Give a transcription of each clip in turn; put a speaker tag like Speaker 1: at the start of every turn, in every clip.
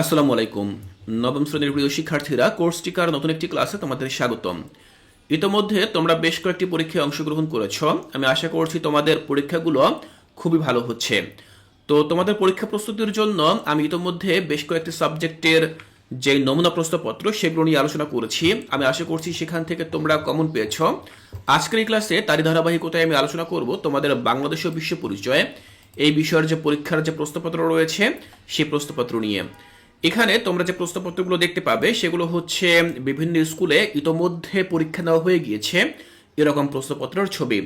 Speaker 1: আসসালামু আলাইকুম। নবম শ্রেণির প্রিয় শিক্ষার্থীরা, কোর্স টিকার নতুন একটি ক্লাসে তোমাদের স্বাগতম। ইতোমধ্যে তোমরা বেশ কয়েকটি পরীক্ষায় অংশগ্রহণ করেছ। আমি আশা করছি তোমাদের পরীক্ষাগুলো খুবই ভালো হচ্ছে। তো তোমাদের পরীক্ষা প্রস্তুতির জন্য আমি ইতোমধ্যে বেশ কয়েকটি সাবজেক্টের যে নমুনা প্রশ্নপত্র, সেগুলো নিয়ে আলোচনা করেছি। আমি আশা করছি সেখান থেকে তোমরা কমন পেয়েছ। আজকের এই ক্লাসে তারই ধারাবাহিকতায় আমি আলোচনা করব তোমাদের বাংলাদেশ ও বিশ্ব পরিচয়। এই বিষয়ের যে পরীক্ষার যে প্রশ্নপত্র রয়েছে, সেই প্রশ্নপত্র নিয়ে। এখানে তোমরা যে প্রশ্নপত্রগুলো দেখতে পাবে, সেগুলো হচ্ছে বিভিন্ন স্কুলে ইতোমধ্যে পরীক্ষা নেওয়া হয়ে গিয়েছে এরকম প্রশ্নপত্রের ছবি।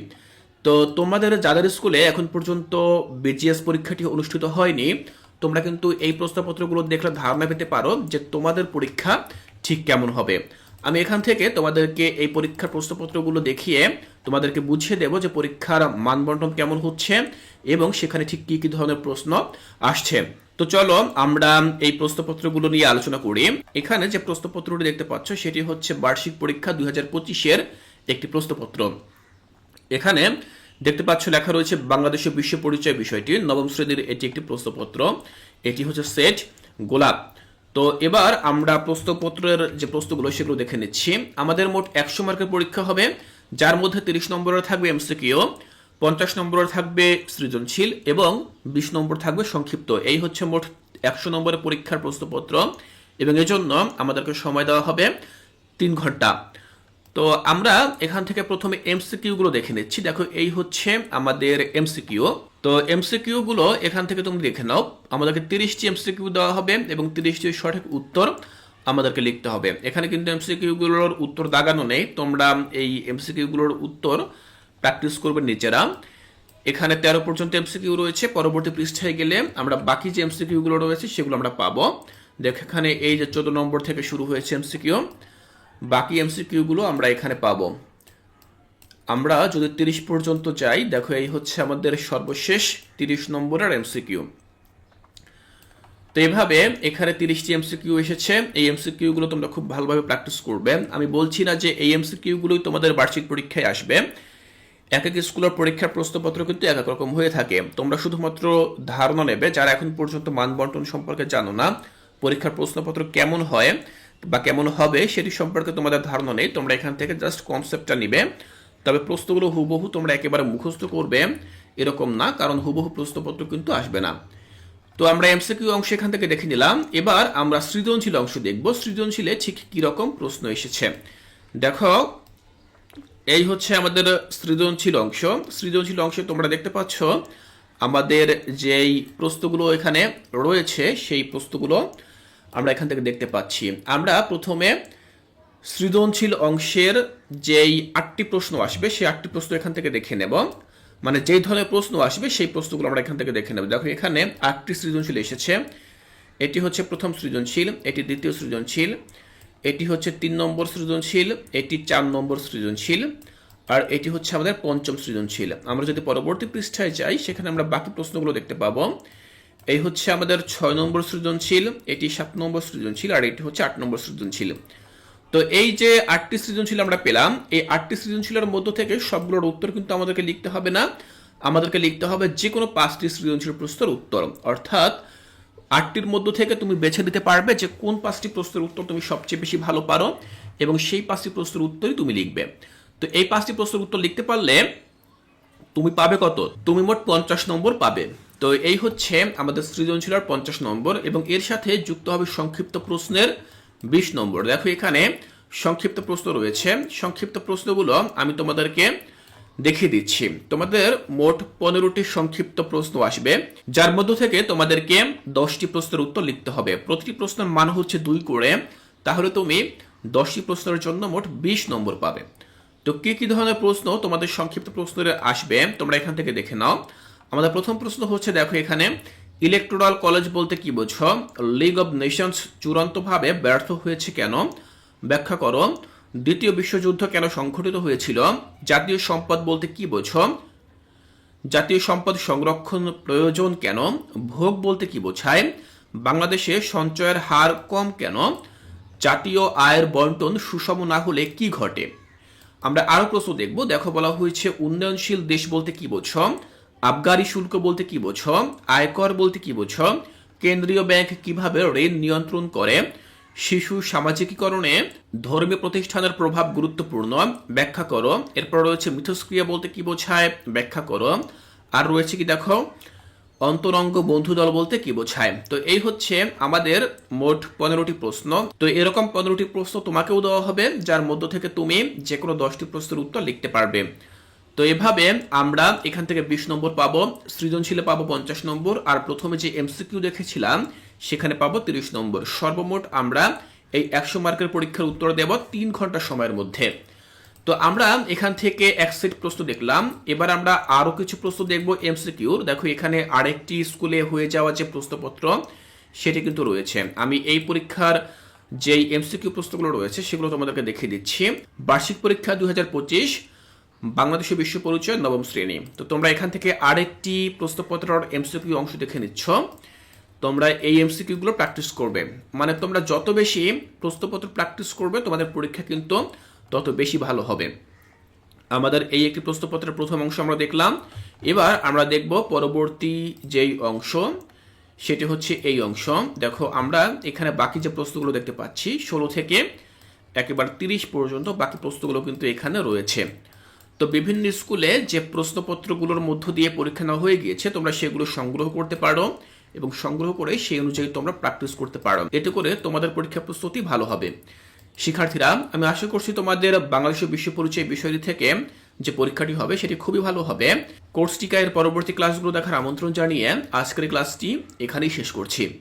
Speaker 1: তো তোমাদের যাদের স্কুলে এখন পর্যন্ত বিজিএস পরীক্ষাটি অনুষ্ঠিত হয়নি, তোমরা কিন্তু এই প্রশ্নপত্রগুলো দেখলে ধারণা পেতে পারো যে তোমাদের পরীক্ষা ঠিক কেমন হবে। আমি এখান থেকে তোমাদেরকে এই পরীক্ষার প্রশ্নপত্রগুলো দেখিয়ে তোমাদেরকে বুঝিয়ে দেব যে পরীক্ষার মানবন্টন কেমন হচ্ছে এবং সেখানে ঠিক কি কি ধরনের প্রশ্ন আসছে। তো চলো আমরা এই প্রশ্নপত্রগুলো নিয়ে আলোচনা করি। এখানে যে প্রশ্নপত্রটি দেখতে পাচ্ছ, সেটি হচ্ছে বার্ষিক পরীক্ষা দুই হাজার পঁচিশের একটি প্রশ্নপত্র। এখানে দেখতে পাচ্ছ লেখা রয়েছে বাংলাদেশের বিশ্ব পরিচয় বিষয়টি। নবম শ্রেণির এটি একটি প্রশ্নপত্র। এটি হচ্ছে সেট গোলাপ। তো এবার আমরা প্রশ্নপত্রের যে প্রশ্নগুলো, সেগুলো দেখে নিচ্ছি। আমাদের মোট একশো মার্কের পরীক্ষা হবে। যার মধ্যে তিরিশ নম্বরের থাকবে এমসিকিউ। পঞ্চাশ নম্বরের থাকবে সৃজনশীল এবং বিশ নম্বর থাকবে সংক্ষিপ্ত। এই হচ্ছে মোট একশো নম্বরের পরীক্ষার প্রশ্নপত্র এবং এজন্য আমাদেরকে সময় দেওয়া হবে তিন ঘণ্টা। তো আমরা এখান থেকে প্রথমে এমসিকিউ গুলো দেখে নিচ্ছি। দেখো, এই হচ্ছে আমাদের এমসিকিউ। তো এমসিকিউ গুলো এখান থেকে তুমি দেখে নাও। আমাদেরকে তিরিশটি এমসিকিউ দেওয়া হবে এবং তিরিশটি সঠিক উত্তর আমাদেরকে লিখতে হবে। এখানে কিন্তু এমসিকিউ গুলোর উত্তর দাগানো নেই। তোমরা এই এমসিকিউ গুলোর উত্তর প্র্যাকটিস করবে নিজেরা। এখানে তেরো পর্যন্ত এমসিকিউ রয়েছে, পরবর্তী পৃষ্ঠায় গেলে আমরা বাকি যে এমসিকিউ গুলো রয়েছে সেগুলো আমরা পাবো। দেখ, এখানে এই যে চোদ্দ নম্বর থেকে শুরু হয়েছে এমসিকিউ বাকি এমসিকিউগুলো আমরা এখানে পাবো। আমরা যদি তিরিশ পর্যন্ত যাই, দেখো, এই হচ্ছে আমাদের সর্বশেষ তিরিশ নম্বরের এমসিকিউ তো এভাবে এখানে তিরিশটি এমসিকিউ এসেছে। এই এমসিকিউ গুলো তোমরা খুব ভালোভাবে প্র্যাকটিস করবে। আমি বলছি না যে এই এমসিকিউ গুলোই তোমাদের বার্ষিক পরীক্ষায় আসবে। এক এক স্কুলের পরীক্ষার প্রশ্নপত্র কিন্তু এক এক রকম হয়ে থাকে। তোমরা শুধুমাত্র ধারণা নেবে যারা এখন পর্যন্ত মানবন্টন সম্পর্কে জানো না, পরীক্ষার প্রশ্নপত্র কেমন হয় বা কেমন হবে সেটি সম্পর্কে তোমাদের ধারণা নেই। তোমরা এখান থেকে জাস্ট কনসেপ্টটা নিবে। তবে প্রশ্নগুলো হুবহু তোমরা একেবারে মুখস্থ করবে, এরকম না, কারণ হুবহু প্রশ্নপত্র কিন্তু আসবে না। তো আমরা এমসিকিউ অংশ এখান থেকে দেখে নিলাম। এবার আমরা সৃজনশীল অংশ দেখব। সৃজনশীলে ঠিক কি রকম প্রশ্ন এসেছে? দেখো এই হচ্ছে আমাদের সৃজনশীল অংশ। সৃজনশীল অংশে তোমরা দেখতে পাচ্ছ আমাদের যেই প্রশ্নগুলো এখানে রয়েছে, সেই প্রশ্নগুলো আমরা এখান থেকে দেখতে পাচ্ছি। আমরা প্রথমে সৃজনশীল অংশের যেই আটটি প্রশ্ন আসবে, সেই আটটি প্রশ্ন এখান থেকে দেখে নেব। মানে যেই ধরনের প্রশ্ন আসবে, সেই প্রশ্নগুলো আমরা এখান থেকে দেখে নেব। দেখো, এখানে আটটি সৃজনশীল এসেছে। এটি হচ্ছে প্রথম সৃজনশীল, এটি দ্বিতীয় সৃজনশীল। এটি হচ্ছে তিন নম্বর সৃজনশীল, এটি চার নম্বর সৃজনশীল, আর এটি হচ্ছে আমাদের পঞ্চম সৃজনশীল। আমরা যদি পরবর্তী পৃষ্ঠায় যাই, সেখানে আমরা বাকি প্রশ্নগুলো দেখতে পাবো। এই হচ্ছে আমাদের ছয় নম্বর সৃজনশীল, এটি সাত নম্বর সৃজনশীল, আর এটি হচ্ছে আট নম্বর সৃজনশীল। তো এই যে আটটি সৃজনশীল আমরা পেলাম, এই আটটি সৃজনশীলের মধ্য থেকে সবগুলোর উত্তর কিন্তু আমাদেরকে লিখতে হবে না। আমাদেরকে লিখতে হবে যে কোনো পাঁচটি সৃজনশীল প্রশ্নের উত্তর। অর্থাৎ আটটির মধ্য থেকে তুমি বেছে নিতে পারবে যে কোন পাঁচটি প্রশ্নের উত্তর তুমি সবচেয়ে বেশি ভালো পারো এবং সেই পাঁচটি প্রশ্নের উত্তরই তুমি লিখবে। তো এই পাঁচটি প্রশ্নের উত্তর লিখতে পারলে তুমি পাবে কত? তুমি মোট পঞ্চাশ নম্বর পাবে। তো এই হচ্ছে আমাদের সৃজনশীলার পঞ্চাশ নম্বর এবং এর সাথে যুক্ত হবে সংক্ষিপ্ত প্রশ্নের বিশ নম্বর। দেখো এখানে সংক্ষিপ্ত প্রশ্ন রয়েছে। সংক্ষিপ্ত প্রশ্নগুলো আমি তোমাদেরকে দেখিয়ে দিচ্ছি। তোমাদের মোট পনেরোটি সংক্ষিপ্ত প্রশ্ন আসবে। যার মধ্য থেকে তোমাদেরকে দশটি প্রশ্নের উত্তর লিখতে হবে। প্রতিটি প্রশ্নের মান হচ্ছে দুই করে। তাহলে তুমি দশটি প্রশ্নের জন্য মোট বিশ নম্বর পাবে। তো কি কি ধরনের প্রশ্ন তোমাদের সংক্ষিপ্ত প্রশ্নের আসবে, তোমরা এখান থেকে দেখে নাও। আমাদের প্রথম প্রশ্ন হচ্ছে, দেখো এখানে, ইলেকট্রাল কলেজ বলতে কি বোঝো? লিগ অব নেশনস চূড়ান্তভাবে ব্যর্থ হয়েছে কেন? ব্যাখ্যা করো। দ্বিতীয় বিশ্বযুদ্ধ কেন সংঘটিত হয়েছিল? জাতীয় সম্পদ বলতে কি বোঝো? জাতীয় সম্পদ সংরক্ষণ প্রয়োজন কেন? ভোগ বলতে কি বোঝায়? বাংলাদেশে সঞ্চয়ের হার কম কেন? জাতীয় আয়ের বন্টন সুষম না হলে কি ঘটে? আমরা আরও প্রশ্ন দেখব। দেখো বলা হয়েছে, উন্নয়নশীল দেশ বলতে কি বোঝো? আবগারি শুল্ক বলতে কি বোঝো? আয়কর বলতে কি বোঝো? কেন্দ্রীয় ব্যাংক কীভাবে ঋণ নিয়ন্ত্রণ করে? শিশু সামাজিকীকরণে ধর্মীয় প্রতিষ্ঠানের প্রভাব গুরুত্বপূর্ণ। ব্যাখ্যা করো। এরপর রয়েছে মিথস্ক্রিয়া বলতে কি বোঝায়? ব্যাখ্যা করো। আর রয়েছে কি দেখো? অন্তরঙ্গ বন্ধু দল বলতে কি বোঝায়? তো এই হচ্ছে আমাদের মোট পনেরোটি প্রশ্ন। তো এরকম পনেরোটি প্রশ্ন তোমাকেও দেওয়া হবে, যার মধ্য থেকে তুমি যে কোনো দশটি প্রশ্নের উত্তর লিখতে পারবে। তো এভাবে আমরা এখান থেকে বিশ নম্বর পাবো, সৃজনশীলে পাবো পঞ্চাশ নম্বর। আর প্রথমে যে এমসিকিউ দেখেছিলাম সেখানে পাবো তিরিশ নম্বর। সর্বমোট আমরা এই একশো মার্কের পরীক্ষার উত্তর দেব তিন ঘণ্টা সময়ের মধ্যে। তো আমরা এখান থেকে এক সেট প্রশ্ন দেখলাম। এবার আমরা আরও কিছু প্রশ্ন দেখব এমসিকিউর। দেখো, এখানে আরেকটি স্কুলে হয়ে যাওয়া যে প্রশ্নপত্র, সেটি কিন্তু রয়েছে। আমি এই পরীক্ষার যেই এমসিকিউ প্রশ্নগুলো রয়েছে, সেগুলো তোমাদেরকে দেখিয়ে দিচ্ছি। বার্ষিক পরীক্ষা দুই বাংলাদেশের বিশ্ব পরিচয় নবম শ্রেণি। তো তোমরা এখান থেকে আরেকটি প্রশ্নপত্রের এমসিকিউ অংশ দেখে নিচ্ছ। তোমরা এই এমসিকিউ গুলো প্র্যাকটিস করবে। মানে তোমরা যত বেশি প্রশ্নপত্র প্র্যাকটিস করবে, তোমাদের পরীক্ষা কিন্তু তত বেশি ভালো হবে। আমাদের এই একটি প্রশ্নপত্রের প্রথম অংশ আমরা দেখলাম। এবার আমরা দেখব পরবর্তী যেই অংশ, সেটি হচ্ছে এই অংশ। দেখো, আমরা এখানে বাকি যে প্রশ্নগুলো দেখতে পাচ্ছি, ষোলো থেকে একেবারে তিরিশ পর্যন্ত বাকি প্রশ্নগুলো কিন্তু এখানে রয়েছে। তো বিভিন্ন স্কুলে যে প্রশ্নপত্রগুলোর মধ্য দিয়ে পরীক্ষা নেওয়া হয়ে গিয়েছে, তোমরা সেগুলো সংগ্রহ করতে পারো। এবং সংগ্রহ করে সেই অনুযায়ী তোমরা প্র্যাকটিস করতে পারো। এতে করে তোমাদের পরীক্ষা প্রস্তুতি ভালো হবে। শিক্ষার্থীরা, আমি আশা করছি তোমাদের বাংলাদেশের বিশ্ব পরিচয় বিষয়টি থেকে যে পরীক্ষাটি হবে সেটি খুবই ভালো হবে। কোর্স টিকা এর পরবর্তী ক্লাসগুলো দেখার আমন্ত্রণ জানিয়ে আজকের ক্লাসটি এখানেই শেষ করছি।